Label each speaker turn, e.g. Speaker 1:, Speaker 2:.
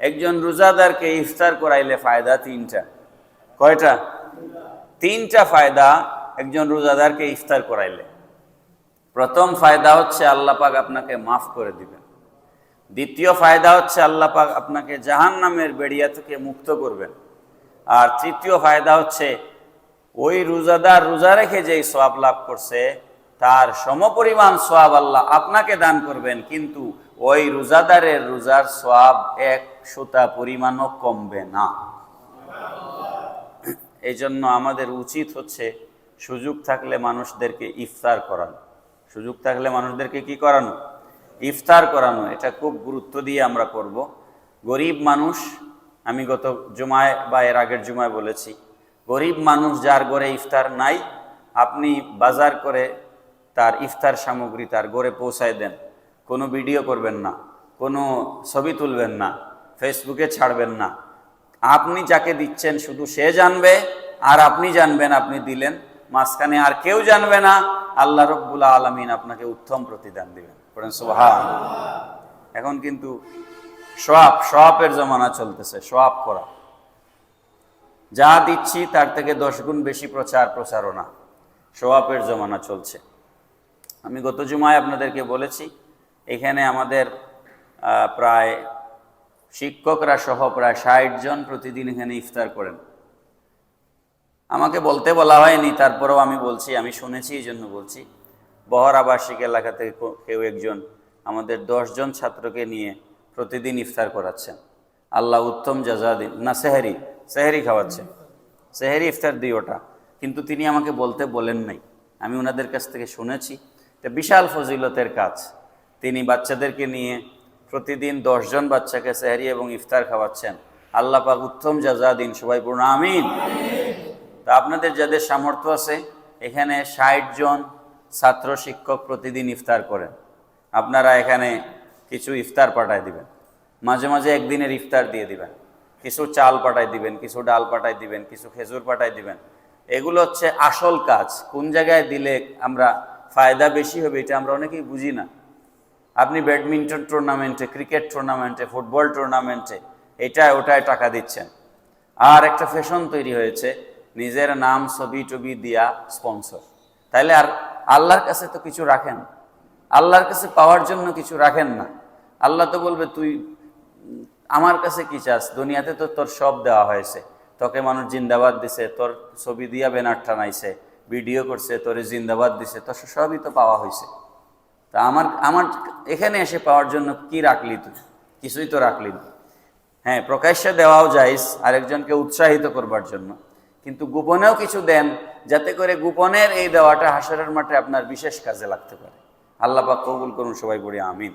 Speaker 1: একজন রোজাদারকে ইফতার করাইলে ফায়দা তিনটা। কয়টা? তিনটা ফায়দা একজন রোজাদারকে ইফতার করাইলে। প্রথম ফায়দা হচ্ছে আল্লাহ পাক আপনাকে মাফ করে দিবেন। দ্বিতীয় ফায়দা হচ্ছে আল্লাহ পাক আপনাকে জাহান নামের বেড়িয়া থেকে মুক্ত করবেন। আর তৃতীয় ফায়দা হচ্ছে ওই রোজাদার রোজা রেখে যেই সোয়াব লাভ করছে, তার সমপরিমাণ সোয়াব আল্লাহ আপনাকে দান করবেন, কিন্তু ওই রোজাদারের রোজার সোয়াব এক সুতা পরিমাণও কমবে না। এই জন্য আমাদের উচিত হচ্ছে সুযোগ থাকলে মানুষদেরকে ইফতার করানো। সুযোগ থাকলে মানুষদেরকে কি করানো? ইফতার করানো, এটা খুব গুরুত্ব দিয়ে আমরা করব। গরিব মানুষ, আমি গত জুমায় বা এর আগের জুমায় বলেছি, গরিব মানুষ যার ঘরে ইফতার নাই, আপনি বাজার করে তার ইফতার সামগ্রী তার ঘরে পৌঁছায় দেন। কোনো ভিডিও করবেন না, কোনো ছবি তুলবেন না, ফেসবুকে ছাড়বেন না। আপনি যাকে দিচ্ছেন শুধু সে জানবে, আর আপনি জানবেন, আপনি দিলেন। মাঝখানে আর কেউ জানবে না। আল্লাহ রব্বুল্লা আলমিন আপনাকে উত্তম প্রতিদান দিবেন। এখন কিন্তু সোয়াব, সোয়াবের জমানা চলতেছে, সোয়াব করা। যা দিচ্ছি তার থেকে দশ গুণ বেশি প্রচার, প্রচারণা। সোয়াবের জমানা চলছে। আমি গত জুমায় আপনাদেরকে বলেছি এখানে আমাদের প্রায় শিক্ষকরা সহ প্রায় ষাট জন প্রতিদিন এখানে ইফতার করেন। আমাকে বলতে বলা হয়নি, তারপরেও আমি বলছি, আমি শুনেছি এই জন্য বলছি। বহর আবাসিক এলাকা থেকে কেউ একজন আমাদের জন ছাত্রকে নিয়ে প্রতিদিন ইফতার করাচ্ছেন। আল্লাহ উত্তম জাজাদিন না, সেহেরি সেহেরি খাওয়াচ্ছেন সেহেরি ইফতার দিই ওটা। কিন্তু তিনি আমাকে বলতে বলেন নাই। আমি ওনাদের কাছ থেকে শুনেছি। এটা বিশাল ফজিলতের কাজ। তিনি বাচ্চাদেরকে নিয়ে প্রতিদিন দশজন বাচ্চাকে সেহেরি এবং ইফতার খাওয়াচ্ছেন। আল্লাহ পাক উত্তম জাজা দিন সবাই পূর্ণ আমিন। তা আপনাদের যাদের সামর্থ্য আছে, এখানে ষাট জন ছাত্র শিক্ষক প্রতিদিন ইফতার করেন। আপনারা এখানে কিছু ইফতার পাঠায় দিবেন। মাঝে মাঝে একদিনের ইফতার দিয়ে দিবেন। কিছু চাল পাঠায় দিবেন, কিছু ডাল পাঠায় দিবেন, কিছু খেজুর পাঠায় দিবেন। এগুলো হচ্ছে আসল কাজ। কোন জায়গায় দিলে আমরা ফায়দা বেশি হবে, এটা আমরা অনেকেই বুঝি না। আপনি ব্যাডমিন্টন টুর্নামেন্টে ক্রিকেট টুর্নামেন্টে ফুটবল টুর্নামেন্টে এটায় ওটায় টাকা দিচ্ছেন। আর একটা ফ্যাশন তৈরি হয়েছে, নিজের নাম, ছবি টবি দিয়া স্পন্সর তাইলে আর আল্লাহর কাছে তো কিছু রাখেন। আল্লাহর কাছে পাওয়ার জন্য কিছু রাখেন না। আল্লাহ তো বলবে, তুই, আমার কাছে কি চাস? দুনিয়াতে তো তোর সব দেওয়া হয়েছে। তোকে মানুষ জিন্দাবাদ দিছে, তোর ছবি দিয়া ব্যানার টানাইছে, ভিডিও করছে, তোরে জিন্দাবাদ দিছে তোর সবই তো পাওয়া হয়েছে। তা আমার আমার এখানে এসে পাওয়ার জন্য কি রাখলি তুই? কিছুই তো রাখলি না। হ্যাঁ প্রকাশ্যে দেওয়াও যাইস, আরেকজনকে উৎসাহিত করবার জন্য। কিন্তু গোপনেও কিছু দেন, যাতে করে গোপনের এই দেওয়াটা হাসারের মাঠে আপনার বিশেষ কাজে লাগতে পারে। আল্লাহ পাক কবুল করুন সবাই, বলি আমিন।